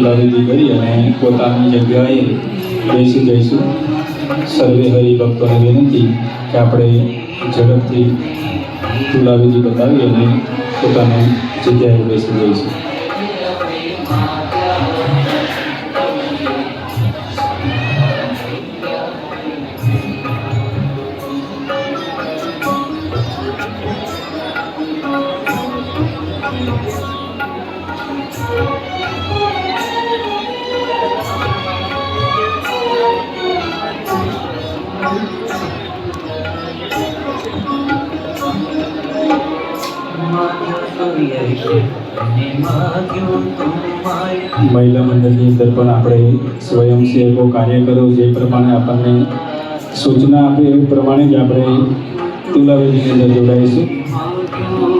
તુલાવિધિ કરી અને પોતાની જગ્યાએ બેસી જઈશું. સર્વે હરિભક્તોને વિનંતી કે આપણે ઝડપથી તુલાવિધિ બતાવી અને પોતાની જગ્યાએ બેસી જઈશું. મહિલા મંડળની અંદર પણ આપણે સ્વયંસેવકો, કાર્યકરો જે પ્રમાણે આપણને સૂચના આપે એ પ્રમાણે જ આપણે તુલાવેદીની અંદર જોડાઈશું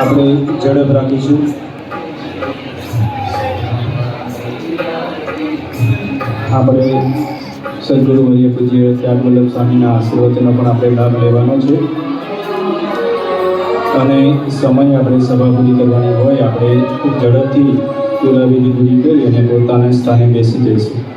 આપણે ઝડપ રાખીશું. આપણે સદગુરુ વર્ય પૂજ્ય ત્યાગ વલ્લભ સ્વામીના આશીર્વચનો પણ આપણે લાભ લેવાનો છે. અને સમય આપણે સભા પૂરી કરવાની હોય, આપણે ઝડપથી પુરાવિધિ પૂરી કરી અને પોતાના સ્થાને બેસી જઈશું.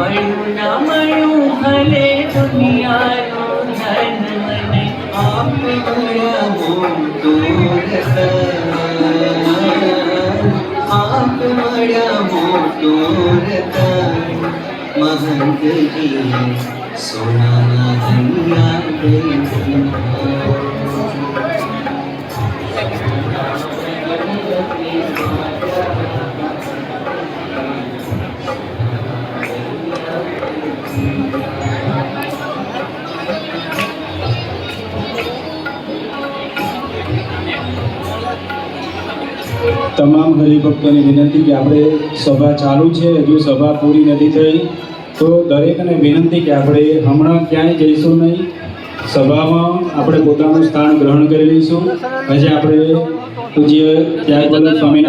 मयूना मयू भले दुनिया रो धन मने आप मया हो दूर आप मया हो दूर महंत जी सोना धनिया दे તમામ હરિભક્તોને વિનંતી કે આપણે સભા ચાલુ છે, હજુ સભા પૂરી નથી થઈ, તો દરેકને વિનંતી કે આપણે હમણાં ક્યાંય જઈશું નહીં. સભામાં આપણે પોતાનું સ્થાન ગ્રહણ કરી લઈશું. હજી આપણે પૂજ્ય ત્યાગ વલ્લભ સ્વામીના